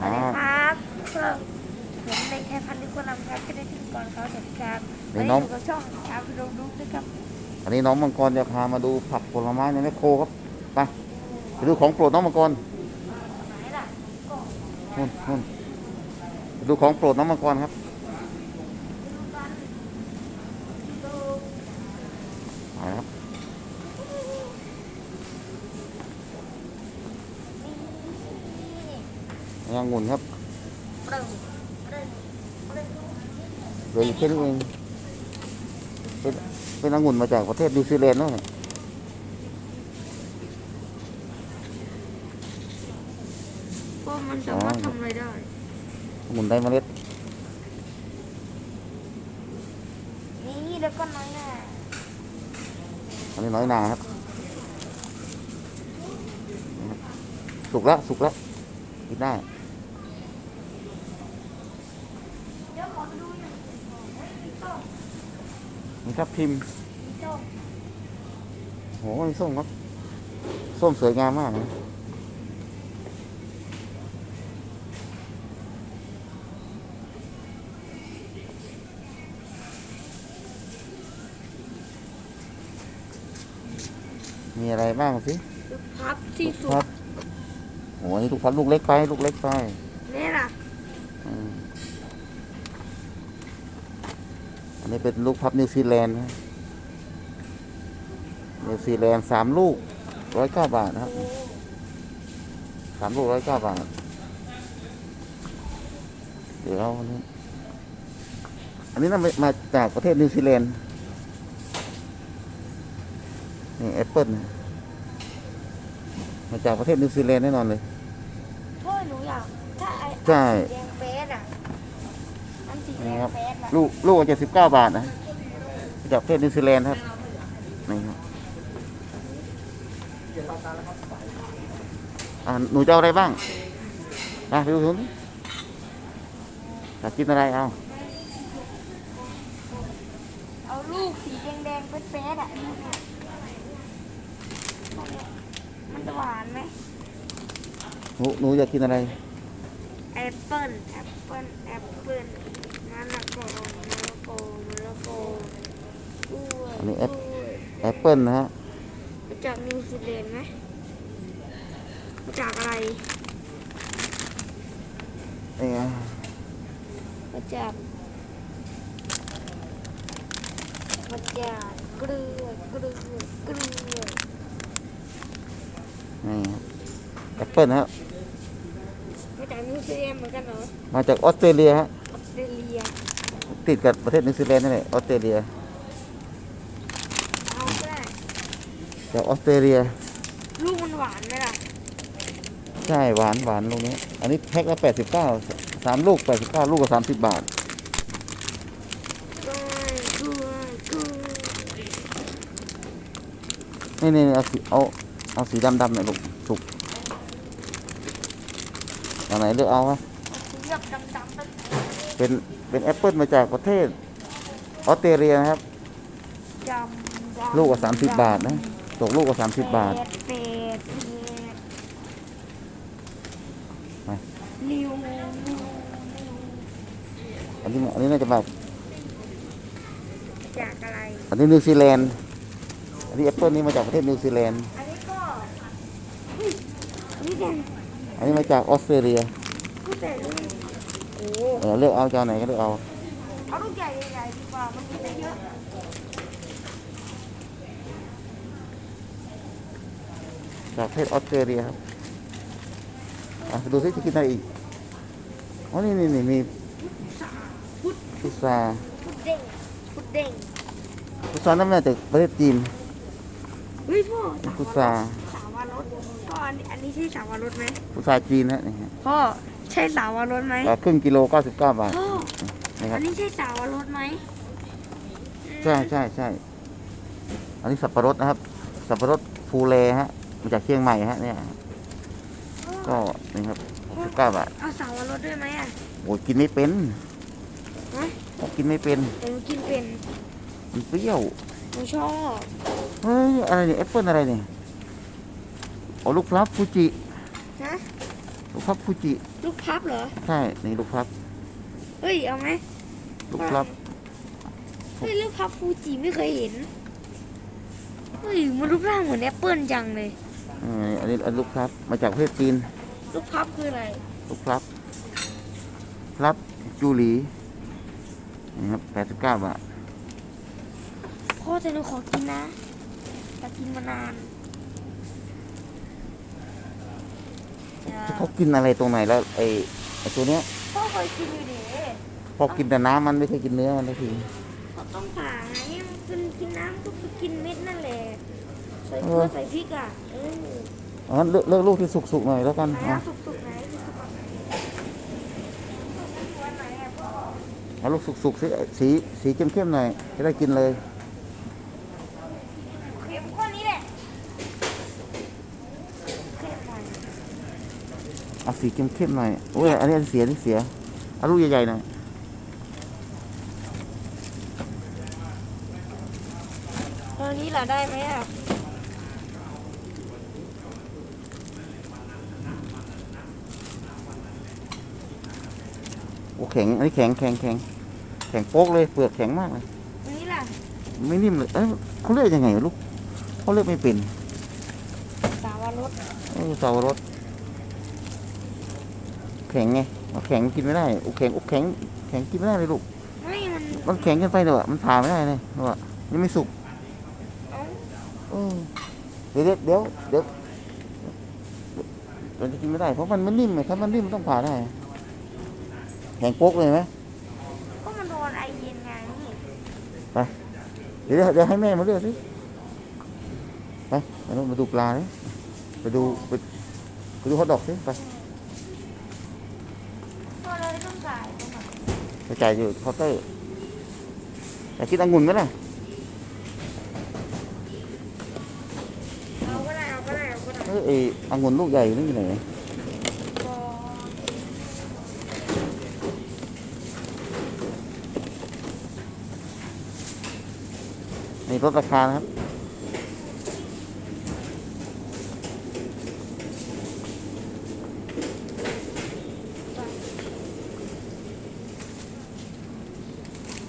สวัสดีครับเพื่อผมในแค่พันธุ์นิโคลัมครับก็ได้ถึงก่อนเขาสวัสดีครับนี่วันน้นี้องอยู่กับช่องชาวพิโรดูด้วยครับอันนี้น้องมังกรจะพามาดูผักผลไม้ในแมคโครครับไปไปดูของโปรดน้องมังกรไหนล่ะนู่นนู่นไปดูของโปรดน้องมังกรครับ ดูกันดู ไปครับ นี่ ยางงุ่นครับปรึงปรึงปรึงเหลืออยู่แค่นี้เองเป็นเป็นองุ่นมาจากประเทศนิวซีแลนด์เนาะพวกมันสามารถทำอะไรได้องุ่นได้เมล็ด นี่แล้วก็น้อยหน่าอันนี้น้อยนาครับ สุกแล้วสุกแล้วกินได้ เดี๋ยวขอดูหน่อยเฮ้ยมีส้ม นี่ครับพิมพ์มีส้มโหนี่ส้มครับ ส้มสวยงามมากนะมีอะไรบ้างสิ ลูกพับที่สุครัดบโอ้นี่ลูกพับลูกเล็กไป ลูกเล็กไป นี่ล่ะ อืมอั นนี้เป็นลูกพับนิวซีแลนด์นะนิวซีแลนด์สามลูกร้อยเก้าบาทนะครับโอ้สามลูกร้อยเก้าบาท เดี๋ยวเอาอันนี้อันนี้น่ามาจากประเทศนิวซีแลนด์นี่แอปเปิลมาจากประเทศนิวซีแลนด์แน่นอนเลยโทษหนูอยากถ้าไอ้ใช่ แดงเฟสอะอั นสีแดนี่งครับเฟสอะลูกลูกเจ็ดสิบเก้าบาทนะมาจากประเทศนิวซีแลนด์ครับ นี่ครับอ่าหนูจะเอาอะไรบ้างนะไปดูทุนอยากกินอะไรเอา เอาลูกสีแดงแดงๆเฟสเฟสอะ มันจะหวานไหมหนูหนูอยากกินอะไร แอปเปิ้ลแอปเปิ้ลแอปเปิ้ลมะ ละกอมะละกอมะละกอกล้วยอันนี้แอป กล้วยแอปเปิลนะฮะ มาจากนิวซีแลนด์ไหมมาจากอะไร นี่ไงมาจากมาจากเกลือเกลือเกลือนี่ครับแอปเปิลนะฮะมาจากนิวซีแลนด์เหมือนกันเหรอ มาจากออสเตรเลียฮะ ออสเตรเลีย ติดกับประเทศนิวซีแลนด์นั่นแหละออสเตรเลียเอาก็ได้จากออสเตรเลีย ลูกมันหวานไหมล่ะใช่หวานหวานลูกนี้ อันนี้แพ็คละแปดสิบเก้าสามลูกแปดสิบเก้าลูกละสามสิบบาทกล้วยกล้วยกล้วยนี่นี่เอาสีเอาเอาสีดำดำหน่อยลูกสุกอันไหนเลือกเอาวะสีแบบดำๆเป็น เป็นเป็นแอปเปิลมาจากประเทศออสเตรเลียนะครับดำดำลูกละสามสิบบาทนะตกลูกละสามสิบบาทเป็ดเป็ดเป็ดไปนิวนิวอันนี้อันนี้น่าจะมาจากอะไรอันนี้นิวซีแลนด์อันนี้แอปเปิลนี่มาจากประเทศนิวซีแลนด์อันนี้ก็อุ๊ยอันนี้แดงอันนี้มาจากออสเตรเลียก็แต่ลูกโอ้ เออเลือกเอาจะเอาไหนก็เลือกเอาเอาลูกใหญ่ใหญ่ๆดีกว่ามันกินได้เยอะจากประเทศออสเตรเลียครับอะดูซิจะกินอะไรอีกอ๋อนี่นี่นี่มีสาพุดพิซซ่าพุดเด้งพุดเด้งพิซซ่านั่นมาจากประเทศจีนเฮ้ยพ่อพุทราสาวารสพ่ออันนี้อันนี้ใช่สาวารสไหมพิซซ่าจีนนะนี่ฮะพ่อ ใช่สาวารสไหมอ่าครึ่งกิโลเก้าสิบเก้าบาทพ่อนะคอัรับนนี้ใช่สาวารสไหมใช่ใช่ใช่อันนี้สับปะรดนะครับ สับปะรดฟูเลฮะมาจากเชียงใหม่ฮะเนี่ยก็นี่ครับสิบเก้าบาทเอาสาวารสด้วยไหมอะ โอ้ยกินไม่เป็นฮะ กินไม่เป็นแต่หนูกินเป็นมันเปรี้ยวหนูชอบเฮ้ยอะไรเนี่ยแอปเปิลอะไรเนี่ยโอ้ลูกพลับฟูจินะโอ้ ลูกพลับฟูจิ ลูกพับเหรอ ใช่นี่ลูกพลับ เฮ้ย เอาไหมลูกพลับ เฮ้ย ลูกพับฟูจิไม่เคยเห็น เฮ้ย มันรูปร่างเหมือนแอปเปิลจังเลยเอออันนี้อันลูกพลับ มาจากประเทศจีน ลูกพับคืออะไร ลูกพลับพลับจูหลีนี่ครับแปดสิบเก้าบาทพ่อแต่หนูขอกินนะอยากกินมานาน เขากินอะไรตรงไหนแล้วไอ้ไอ้ตัวเนี้ยพ่อเคยกินอยู่ดิพอกินแต่น้ำมันไม่เคยกินเนื้อมันสักทีเขาต้องผ่าไงมันกินกินน้ำก็คือกินเม็ดนั่นแหละใส่เกลือใส่พริกอะเออเอางั้นเลือกเลือกลูกที่สุกๆหน่อยแล้วกันไหนเอาอะสุกๆไหนสุกๆแบบไหนสุกๆวันไหนอะพ่อเอาลูกสุกๆสิสีสีเข้มๆหน่อยจะได้กินเลย เค็มข้อนี้แหละเค็มหน่อย เอา สีเข้มๆหน่อยโอ้ยอันนี้อันเสียนี่เสียเอาลูกใหญ่ๆหน่อยตอนนี้ล่ะได้ไหมอะโอ้แข็งอันนี้แข็งแข็งแข็งแข็งโป๊กเลยเปลือกแข็งมากเลยอันนี้ล่ะไม่นิ่มเลยเอ้ยเขาเลือกยังไงวะลูกเขาเลือกไม่เป็นสาวรสเออเสาวรส แข็งไงเอาแข็งกินไม่ได้อุแข็งอุแข็งแข็งกินไม่ได้เลยลูก ไม่มันมันแข็งเกินไปเนอะมันผ่าไม่ได้เลยเนอะยังไม่สุกเอ้าเออเดี๋ยวเดี๋ยวเดี๋ยวเดี๋ยวมันจะกินไม่ได้เพราะมันไม่นิ่มไงถ้ามันนิ่มมันต้องผ่าได้ แข็งโป๊กเลยไหมก็มันโดนไอเย็นไงเดี๋ยวเดี๋ยวให้แม่มาเลือกสิไปไปนู่นมาดูปลาเลยไปดูไปไปดูฮอทดอกสิไปก็เลย ต้องจ่ายไปหน่อยไปจ่ายอยู่เคาน์เตอร์แต่คิดองุ่นไหมล่ะเอาก็ได้เอาก็ได้เอาก็ได้เออไอองุ่นลูกใหญ่นี่อยู่ไหนก็นี่ลดราคานะครับ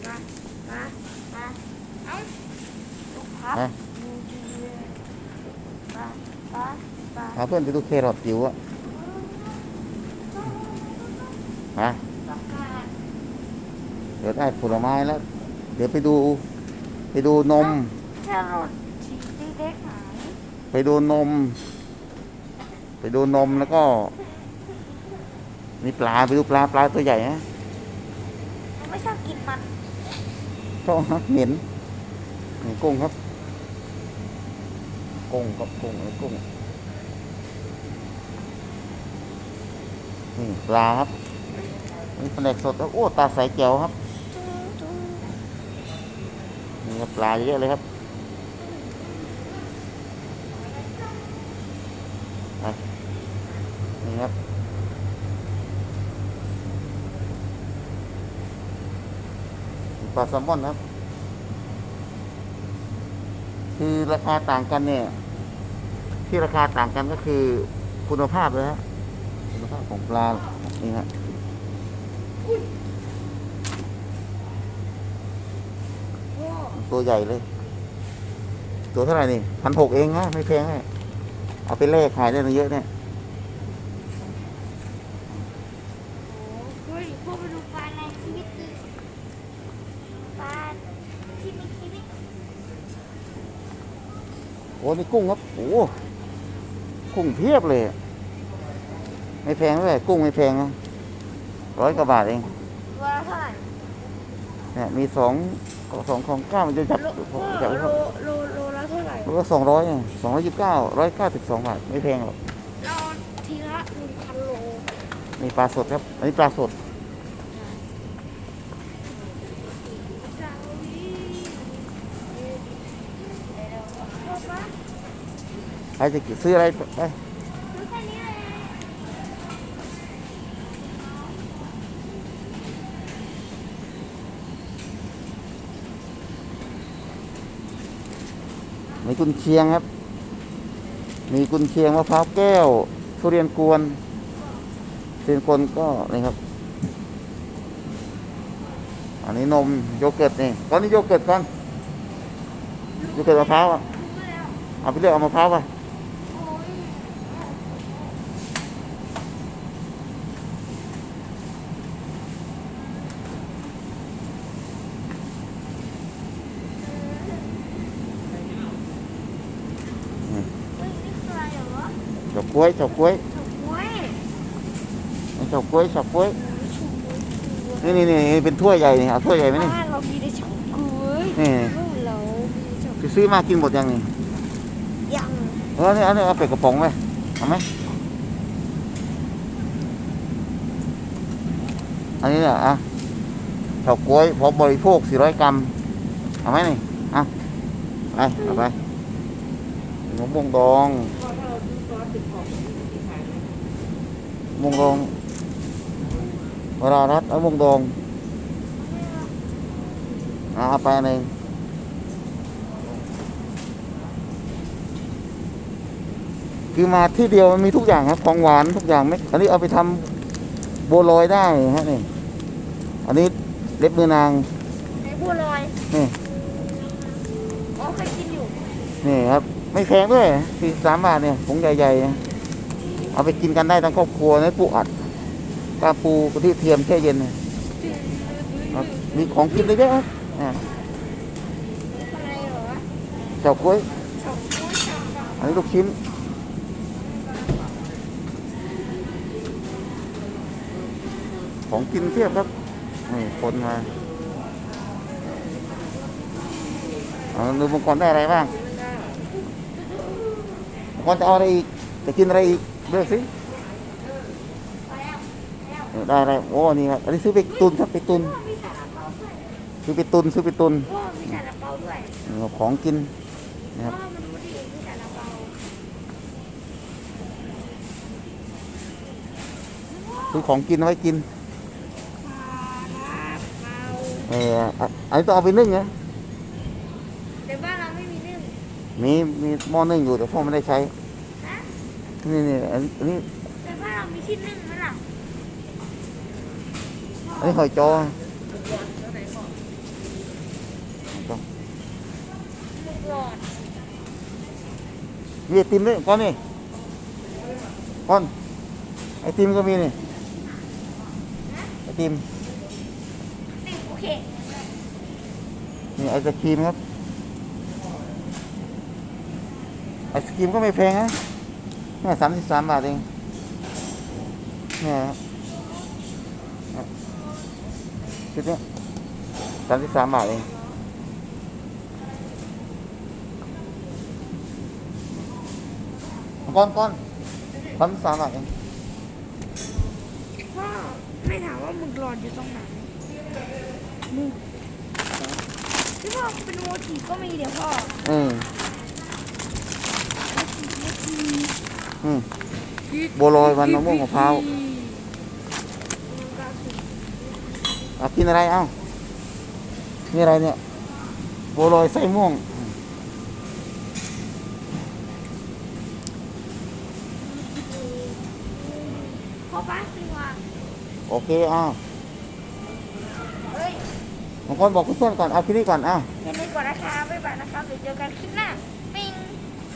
มามามาเอาลูกพับ ฮะ ดูดีเลยมาปาปา พา เพื่อนไปดูแครอทจิ๋วอะฮะปาปาเดี๋ยวได้ผลไม้แล้ว เดี๋ยวไปดู ไปดูนม แครอทสีเล็กๆหายไปดูนม ไปดูนมแล้วก็ มีปลาไปดูปลาปลาตัวใหญ่ฮะมันไม่ชอบกินมัน ชอบฮะเหม็นนี่กุ้งครับ กุ้งกับกุ้งไอ้กุ้ง นี่ปลาครับนี่แผนกสดครับโอ้ตาใสแจ๋วครับนี่ครับปลาเยอะเลยครับนี่ครับปลาแซลมอนครับ คือราคาต่างกันเนี่ย ที่ราคาต่างกันก็คือคุณภาพเลยคุณภาพ ของปลานี่ฮะพ่อตัวใหญ่เลย ตัวเท่าไหร่นี่พันหกเองฮะไม่แพงฮะเอาไปแลกขายได้ตั้งเยอะเนี่ยโอ้เฮ้ยพ่อไปดูปลาในชีวิตจริงปลาที่มีชีวิตโอ้นี่กุ้งครับ โอ้ กุ้งเพียบเลยอะ ไม่แพงด้วยกุ้งไม่แพงนะร้อยกว่าบาทเองตัวละเท่าไหร่เนี่ยมีสองสองของเก้ามันจะจับโลพ่อจับโลโลโลละเท่าไหร่แล้วก็สองร้อยสองร้อยยี่สิบเก้าร้อยเก้าสิบสองบาทไม่แพงหรอกเราทีละหนึ่งพันโลมีปลาสดครับอันนี้ปลาสดจาวีเดี๋ยวๆพ่อปะใครจะซื้ออะไรไป ซื้อแค่นี้เลย มี กุนเชียงครับ มีกุนเชียงมะพร้าวแก้ว ทุเรียนกวนเซียนคนก็นี่ครับ อันนี้นมโยเกิร์ตนี่ก้อนนี้โยเกิร์ตก้อนโยเกิร์ตมะพร้าวอะเอาไปเลือกเอามะพร้าวไป โอ้ย เฮ้ยนี่คืออะไรเหรอ เฉาก๊วยเฉาก๊วย เฉาก๊วย เฉาก๊วย เฉาก๊วยชูชูนี่นี่นี่เป็นถ้วยใหญ่นี่เอาถ้วยใหญ่ไหมนี่ บ้านเรามีแต่เฉาก๊วยนี่ บ้านเรามีเฉาไปซื้อมากินหมดยังนี่ยังเออนี่เอานี่เอาเป็ดกระป๋องไปเอาไหมอันนี้เนี่ยอะเฉาก๊วยพร้อมบริโภค 400 กรัม เอาไหมนี่เอาไปเอาไปขนมบงดอง บงดองเวลารัดเอาบงดองอะเอาไปอันหนึ่งคือมาที่เดียวมันมีทุกอย่างครับของหวานทุกอย่างไหมอันนี้เอาไปทำบัวลอยได้ฮะนี่อันนี้เล็บมือนางไอ้บัวลอยนี่อ๋อเคยกินอยู่นี่ครับ ไม่แพงด้วยสี่สามบาทเนี่ยผงใหญ่ๆนะ เอาไปกินกันได้ทั้งครอบครัวนะปูอัดกาปูกะทิเทียมแช่เย็นนะครับมีของกินเลยเยอะครับอ่าอะไรเหรอเฉาก๊วยเฉาก๊วยเฉาก๊วยอันนี้ลูกชิ้นของกินเทียบครับนี่คนมาเอาดูมังกรได้อะไรบ้างมังกรจะเอาอะไรอีก จะกินอะไรอีก เลือกสิเออได้อะไรโอ้นี่ครับอันนี้ซื้อไปตุนครับไปตุนมีซาลาเปาด้วยซื้อไปตุนซื้อไปตุนโอ้มีซาลาเปาด้วยนี่ครับของกินนะครับพ่อมาดูดิมีซาลาเปาซื้อของกินเอาไว้กินซาลาเปาเอออะอันนี้ต้องเอาไปนึ่งนะแต่บ้านเราไม่มีนึ่งมีมีหม้อนึ่งอยู่แต่พ่อไม่ได้ใช้นะ นี่นี่อันอันนี้แต่บ้านเรามีที่นึ่งไหมล่ะอันนี้หอยจอหมึกหลอดมีไอติมด้วยก้อนนี่ก้อนไอติมก็มีนี่ไอติมติโอเคนี่ไอศครีมครับไอศครีมก็ไม่แพงนะ เนี่ยสามสิบสามบาทเองเนี่ยครับอะชุดเนี้ยสามสิบสามบาทเองก้อนก้อนสามสิบสามบาทเองพ่อไม่ถามว่าหมึกหลอดอยู่ตรงไหนหมึกที่พ่อเป็นโมจิก็มีเดี๋ยวพ่ออืมโมจิ อืมบัวลอยมันมะม่วงมะพร้าวเอากินอะไรเอ้านี่อะไรเนี่ยบัวลอยไส้ม่วงพ่อป้าซื้อมาโอเคเอ้าวเฮ้ยบางคนบอกเพื่อนๆก่อน เอาที่นี่ก่อนเอ้าแค่นี้ก่อนนะคะ บ๊ายบายนะคะเดี๋ยวเจอกันคลิปหน้าบ